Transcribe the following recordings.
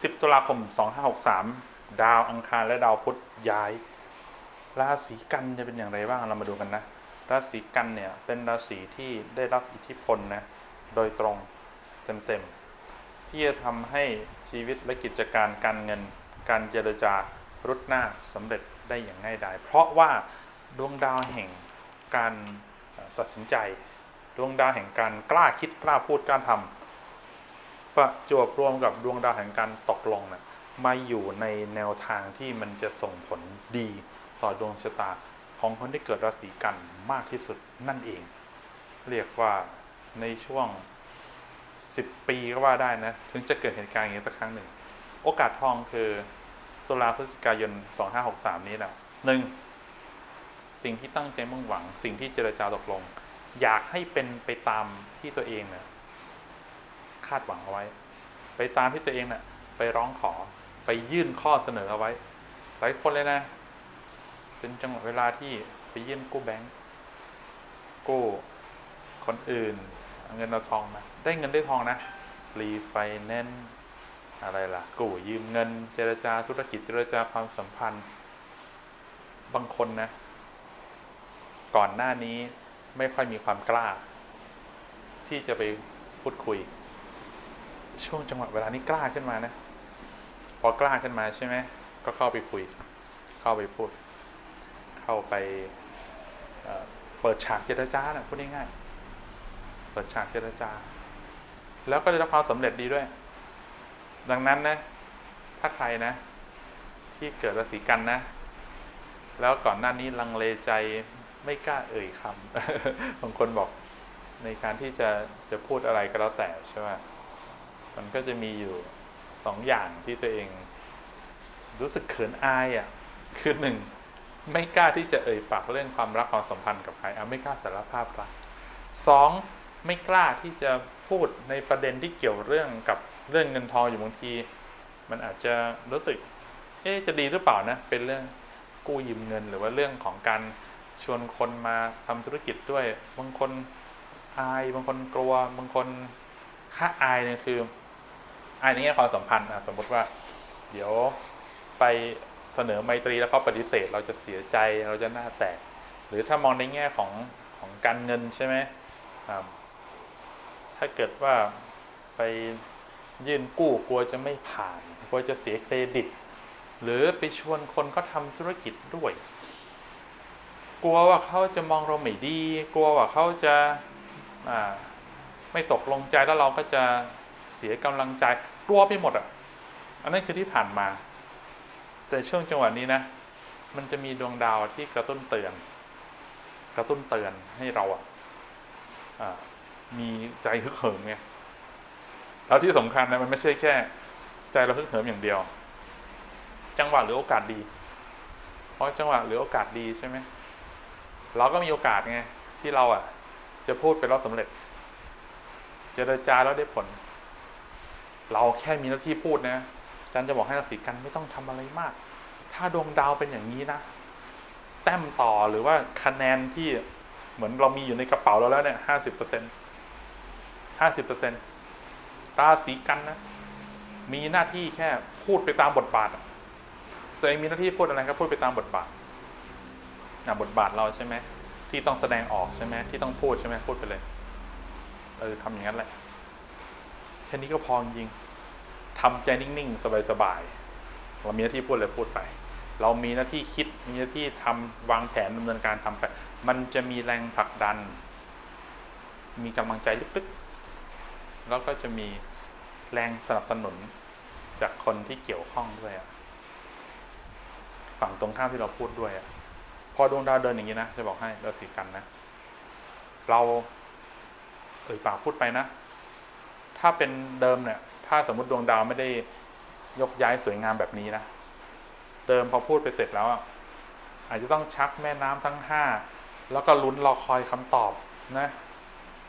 10 ตุลาคม 2563 ดาวอังคารและดาวพุธย้าย ราศีกันจะเป็นอย่างไรบ้างเรามาดูกันนะ ราศีกันเนี่ยเป็นราศีที่ได้รับอิทธิพลนะโดยตรงเต็มๆ ที่จะทำให้ชีวิตและกิจการการเงิน การเจรจารุดหน้าสำเร็จได้อย่างง่ายดาย เพราะว่าดวงดาวแห่งการตัดสินใจ ดวงดาวแห่งการกล้าคิดกล้าพูดกล้าทำ ประจวบรวมกับดวงดาวแห่งการตกลงนะมาอยู่ในแนวทางที่มันจะส่งผลดีต่อดวงชะตาของคนที่เกิดราศีกันมากที่สุดนั่นเอง เรียกว่าในช่วง 10 ปีก็ว่าได้นะ ถึงจะเกิดเหตุการณ์อย่างนี้สักครั้งหนึ่ง โอกาสทองคือตุลาพฤศจิกายน 2563 นี้แหละหนึ่งสิ่งที่ตั้งใจมุ่งหวัง สิ่งที่เจรจาตกลง อยากให้เป็นไปตามที่ตัวเองเนี่ย คาดหวังเอาไว้ ไปตามที่ตัวเองเนี่ยไปร้องขอไปยื่นข้อเสนอเอาไว้ หลายคนเลยนะ เป็นจังหวะเวลาที่ไปยื่นกู้แบงก์กู้คนอื่นเอาเงินเอาทองมาได้เงินได้ทองนะรีไฟแนนซ์อะไรล่ะกู้ยืมเงิน เจรจาธุรกิจเจรจาความสัมพันธ์ บางคนนะ ก่อนหน้านี้ไม่ค่อยมีความกล้า ที่จะไปพูดคุย ช่วงจังหวะเวลานี้กล้าขึ้นมานะ พอกล้าขึ้นมาใช่ไหมก็เข้าไปคุย เข้าไปพูด เข้าไปเเปิดฉากเจรจานะพูดง่ายๆเปิดฉากเจรจา แล้วก็ได้รับความสำเร็จดีด้วย ดังนั้นนะ ถ้าใครนะ ที่เกิดราศีกันนะ แล้วก่อนหน้านี้ลังเลใจไม่กล้าเอ่ยคำบางคนบอกในการที่จะจะพูดอะไรก็แล้วแต่ใช่ไหม มันก็จะมีอยู่สองอย่างที่ตัวเองรู้สึกเขินอายอะคือหนึ่งไม่กล้าที่จะเอ่ยปากเรื่องความรักความสัมพันธ์กับใครอะไม่กล้าสารภาพรักสองไม่กล้าที่จะพูดในประเด็นที่เกี่ยวเรื่องกับเรื่องเงินทองอยู่บางที มันอาจจะรู้สึก เอ๊จะดีหรือเปล่านะ เป็นเรื่องกู้ยืมเงิน หรือว่าเรื่องของการชวนคนมาทำธุรกิจด้วย บางคนอาย บางคนกลัว บางคนค่าอายเนี่ยคือ อายในแง่ความสัมพันธ์อะสมมติว่า เดี๋ยวไปเสนอไมตรีแล้วเขาปฏิเสธ เราจะเสียใจเราจะหน้าแตก หรือถ้ามองในแง่ของของการเงินใช่ไหมถ้าเกิดว่าไปยื่นกู้กลัวจะไม่ผ่านกลัวจะเสียเครดิต หรือไปชวนคนเขาทำธุรกิจด้วย กลัวว่าเขาจะมองเราไม่ดี กลัวว่าเขาจะไม่ตกลงใจแล้วเราก็จะเสียกำลังใจ กลัวไปหมดอะ อันนั้นคือที่ผ่านมา แต่ช่วงจังหวะนี้นะ มันจะมีดวงดาวที่กระตุ้นเตือน กระตุ้นเตือนให้เราอะอ่ามีใจฮึกเหิมไงแล้วที่สำคัญนะมันไม่ใช่แค่ ใจเราฮึกเหิมอย่างเดียว จังหวะหรือโอกาสดี เพราะจังหวะหรือโอกาสดีใช่ไหมเราก็มีโอกาสไงที่เราอะ จะพูดไปแล้วสำเร็จ เจรจาแล้วได้ผล เราแค่มีหน้าที่พูดนะอาจารย์จะบอกให้ราศีกันไม่ต้องทำอะไรมาก ถ้าดวงดาวเป็นอย่างนี้นะ แต้มต่อหรือว่าคะแนนที่เหมือนเรามีอยู่ในกระเป๋าเราแล้วเนี่ยห้าสิบเปอร์เซ็นห้าสิบเปอร์เซ็นราศีกันนะ มีหน้าที่แค่พูดไปตามบทบาทอะตัวเองมีหน้าที่พูดอะไรก็พูดไปตามบทบาทนะบทบาทเราใช่ไหมที่ต้องแสดงออกใช่ไหมที่ต้องพูดใช่ไหมพูดไปเลยเออทำอย่างนั้นแหละ ค่นี้ก็พอจริงๆทำใจนิ่งๆ สบายๆเรามีหน้าที่พูดเลยพูดไป เรามีหน้าที่คิดมีหน้าที่ทำวางแผนดำเนินการทำไป มันจะมีแรงผลักดัน มีกำลังใจลึกๆ แล้วก็จะมีแรงสนับสนุนจากคนที่เกี่ยวข้องด้วยฝั่งตรงข้ามที่เราพูดด้วยอพอดวงดาวเดินอย่างนี้นะจะบอกให้เราสีกันนะ เราเอ่ยปากพูดไปนะ ถ้าเป็นเดิมเนี่ย ถ้าสมมติดวงดาวไม่ได้ยกย้ายสวยงามแบบนี้นะ เดิมพอพูดไปเสร็จแล้วอาจจะต้องชักแม่น้ำทั้งห้าแล้วก็ลุ้นรอคอยคำตอบนะ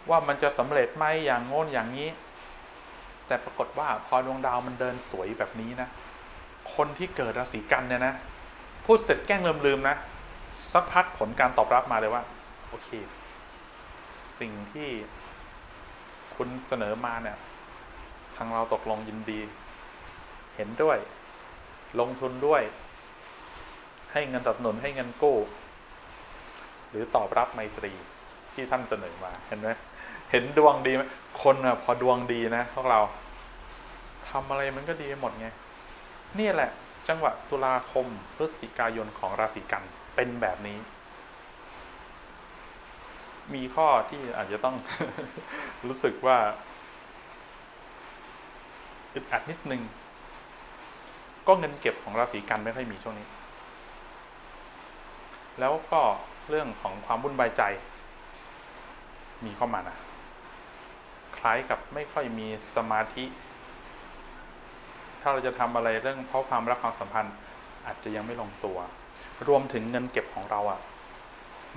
ว่ามันจะสำเร็จไหมอย่างโน้นอย่างนี้ แต่ปรากฏว่าพอดวงดาวมันเดินสวยแบบนี้นะ คนที่เกิดราศีกันเนี่ยนะ พูดเสร็จแกล้งลืมๆนะ สักพักผลการตอบรับมาเลยว่า โอเค สิ่งที่ คุณเสนอมาเนี่ย ทางเราตกลงยินดี เห็นด้วย ลงทุนด้วย ให้เงินสนับสนุนให้เงินกู้ หรือตอบรับไมตรีที่ท่านเสนอมาเห็นไหมเห็นดวงดีไหมคนอะพอดวงดีนะพวกเราทำอะไรมันก็ดีไปหมดไงนี่แหละ จังหวะตุลาคมพฤศจิกายนของราศีกันเป็นแบบนี้ มีข้อที่อาจจะต้องรู้สึกว่าอึดอัดนิดนึง ก็เงินเก็บของราศีกันไม่ค่อยมีช่วงนี้ แล้วก็เรื่องของความวุ่นวายใจ มีเข้ามานะคล้ายกับไม่ค่อยมีสมาธิ ถ้าเราจะทำอะไรเรื่องเพราะความรักความสัมพันธ์ อาจจะยังไม่ลงตัว รวมถึงเงินเก็บของเราอะ่ะ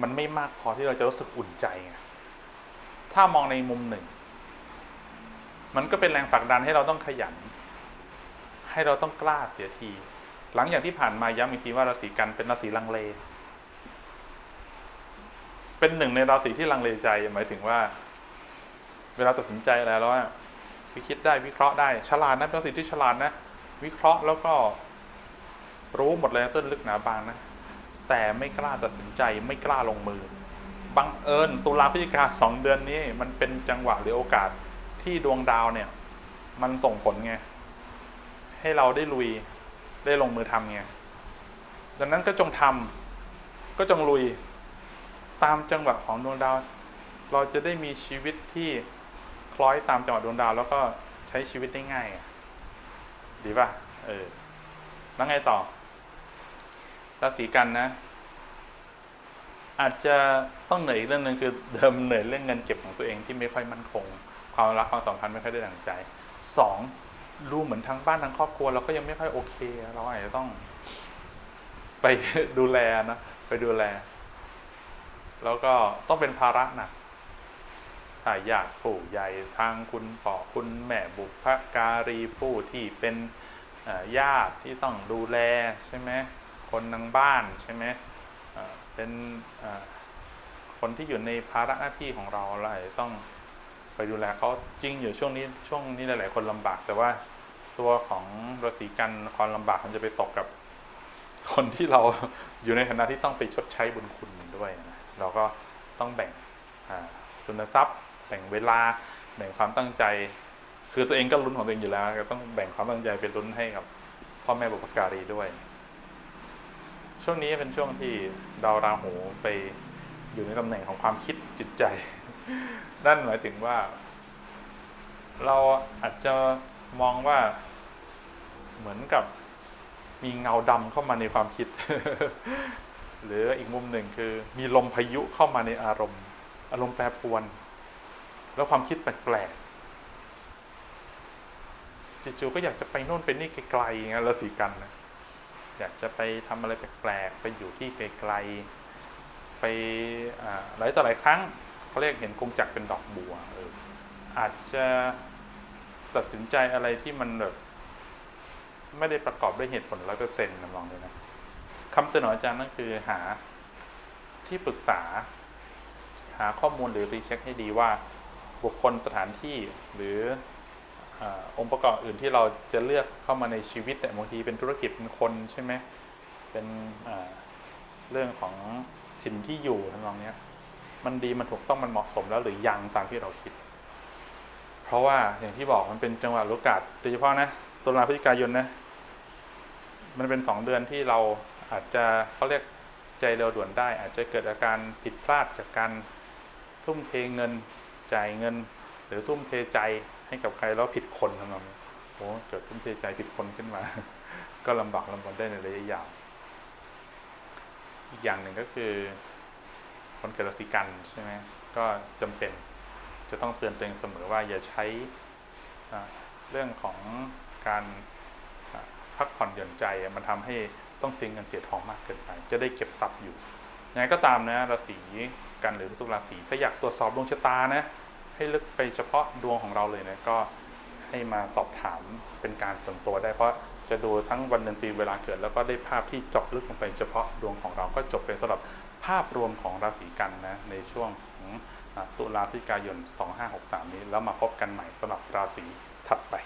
มันไม่มากพอที่เราจะรู้สึกอุ่นใจไงถ้ามองในมุมหนึ่ง มันก็เป็นแรงผลักดันให้เราต้องขยัน ให้เราต้องกล้าเสียที หลังอย่างที่ผ่านมาย้ำอีกทีว่าราศีกันเป็นราศีลังเล เป็นหนึ่งในราศีที่ลังเลใจหมายถึงว่า เวลาตัดสินใจอะไรแล้วอะคือคิดได้วิเคราะห์ได้ฉลาดนะเป็นราศีที่ฉลาดนะ วิเคราะห์แล้วก็รู้หมดเลยต้นลึกหนาบางนะ แต่ไม่กล้าตัดสินใจไม่กล้าลงมือ บังเอิญตุลาพฤศจิกาสองเดือนนี้ มันเป็นจังหวะหรือโอกาสที่ดวงดาวเนี่ย มันส่งผลไง ให้เราได้ลุยได้ลงมือทำไงดังนั้นก็จงทำก็จงลุยตามจังหวะของดวงดาว เราจะได้มีชีวิตที่คล้อยตามจังหวะดวงดาว แล้วก็ใช้ชีวิตได้ง่ายดีป่ะเออแล้วไงต่อ ราศีกันนะ อาจจะต้องเหนื่อยเรื่องหนึ่งคือเดิมเหนื่อยเรื่องเงินเก็บของตัวเองที่ไม่ค่อยมั่นคง ความรักความสัมพันธ์ไม่ค่อยได้ดังใจสองดูเหมือนทั้งบ้านทั้งครอบครัวเราก็ยังไม่ค่อยโอเค เราอาจจะต้อง ไปดูแลนะไปดูแล แล้วก็ต้องเป็นภาระหนักถ้าญาติผู้ใหญ่ทางคุณพ่อคุณแม่บุพการีผู้ที่เป็นญาติที่ต้องดูแลใช่ไหม คนทางบ้านใช่ไหมเป็นคนที่อยู่ในภาระหน้าที่ของเราเราต้องไปดูแลเขาจริงอยู่ช่วงนี้ช่วงนี้หลาย ๆ คนลำบากแต่ว่าตัวของราศีกันความลำบากมันจะไปตกกับ คนที่เราอยู่ในฐานะที่ต้องไปชดใช้บุญคุณด้วยนะเราก็ต้องแบ่งทุนทรัพย์แบ่งเวลาแบ่งความตั้งใจ คือตัวเองก็ลุ้นของตัวเองอยู่แล้วก็ต้องแบ่งความตั้งใจเป็นลุ้นให้กับพ่อแม่บุพการีด้วย ช่วงนี้เป็นช่วงที่ดาวราหูไปอยู่ในตำแหน่งของความคิดจิตใจ นั่นหมายถึงว่า เราอาจจะมองว่าเหมือนกับมีเงาดำเข้ามาในความคิด หรืออีกมุมหนึ่งคือ มีลมพายุเข้ามาในอารมณ์ อารมณ์แปรปรวน แล้วความคิดแปลกๆจู่ๆก็อยากจะไปโน่นไปนี่ไกลๆอย่างเงี้ยราศีกันนะ อยากจะไปทำอะไรแปลกๆไปอยู่ที่ไกลๆไปหลายต่อหลายครั้งเขาเรียกเห็นกงจักรเป็นดอกบัวเอออาจจะตัดสินใจอะไรที่มันแบบไม่ได้ประกอบด้วยเหตุผลร้อยเปอร์เซ็นต์นะลองดูนะคำเตือนของอาจารย์นั่นคือหาที่ปรึกษา หาข้อมูลหรือรีเช็คให้ดีว่าบุคคลสถานที่หรือ องค์ประกอบอื่นที่เราจะเลือกเข้ามาในชีวิตแต่ยบางทีเป็นธุรกิจเป็นคนใช่ไหมเป็นเรื่องของถิ่นที่อยู่ทำนองเนี้ยมันดีมันถูกต้องมันเหมาะสมแล้วหรือยังตามที่เราคิด เพราะว่าอย่างที่บอกมันเป็นจังหวะโอกาสโดยเฉพาะนะตุลาพฤศจิกายนนะมันเป็นสองเดือนที่เราอาจจะเขาเรียกใจเร็วด่วนได้ อาจจะเกิดอาการผิดพลาดจากการทุ่มเทเงินจ่ายเงิน หรือทุ่มเทใจ ให้กับใครแล้วผิดคนทำนองนี้โอ้เกิดทุ่มเทใจผิดคนขึ้นมา ก็ลำบากลำบนได้ในระยะยาวอีกอย่างหนึ่งก็คือ คนเกิดราศีกันใช่ไหมก็จำเป็นจะต้องเตือนตัวเองเสมอว่าอย่าใช้เรื่องของการพักผ่อนหย่อนใจมันทำให้ต้องเสียเงินเสียทองมากเกินไป จะได้เก็บทรัพย์อยู่ยังไงก็ตามนะราศีกันหรือทุกราศีถ้าอยากตรวจสอบดวงชะตานะ ให้ลึกไปเฉพาะดวงของเราเลยนะก็ให้มาสอบถามเป็นการส่วนตัวได้เพราะจะดูทั้งวันเดือนปีเวลาเกิด แล้วก็ได้ภาพที่เจาะลึกลงไปเฉพาะดวงของเราก็จบเป็นสำหรับภาพรวมของราศีกันนะในช่วงของตุลาพฤศจิกายน 2563 นี้ แล้วมาพบกันใหม่สำหรับราศีถัดไป